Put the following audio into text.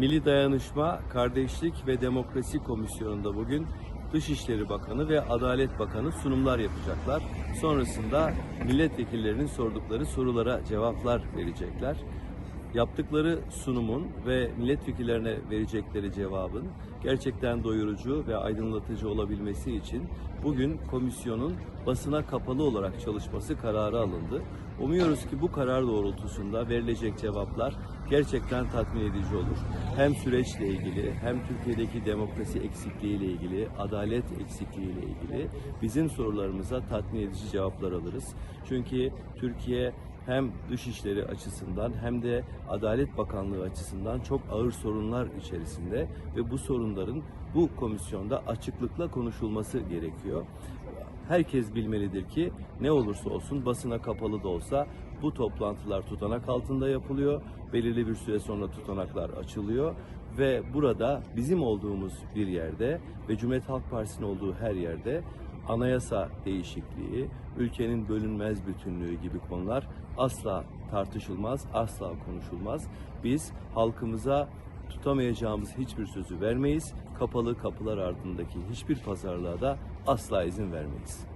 Milli Dayanışma, Kardeşlik ve Demokrasi Komisyonu'nda bugün Dışişleri Bakanı ve Adalet Bakanı sunumlar yapacaklar. Sonrasında milletvekillerinin sordukları sorulara cevaplar verecekler. Yaptıkları sunumun ve milletvekillerine verecekleri cevabın gerçekten doyurucu ve aydınlatıcı olabilmesi için bugün komisyonun basına kapalı olarak çalışması kararı alındı. Umuyoruz ki bu karar doğrultusunda verilecek cevaplar gerçekten tatmin edici olur. Hem süreçle ilgili hem Türkiye'deki demokrasi eksikliği ile ilgili, adalet eksikliği ile ilgili bizim sorularımıza tatmin edici cevaplar alırız. Çünkü Türkiye hem dışişleri açısından hem de Adalet Bakanlığı açısından çok ağır sorunlar içerisinde ve bu sorunların bu komisyonda açıklıkla konuşulması gerekiyor. Herkes bilmelidir ki ne olursa olsun basına kapalı da olsa bu toplantılar tutanak altında yapılıyor. Belirli bir süre sonra tutanaklar açılıyor ve burada bizim olduğumuz bir yerde ve Cumhuriyet Halk Partisi'nin olduğu her yerde anayasa değişikliği, ülkenin bölünmez bütünlüğü gibi konular asla tartışılmaz, asla konuşulmaz. Biz halkımıza tutamayacağımız hiçbir sözü vermeyiz. Kapalı kapılar ardındaki hiçbir pazarlığa da asla izin vermeyiz.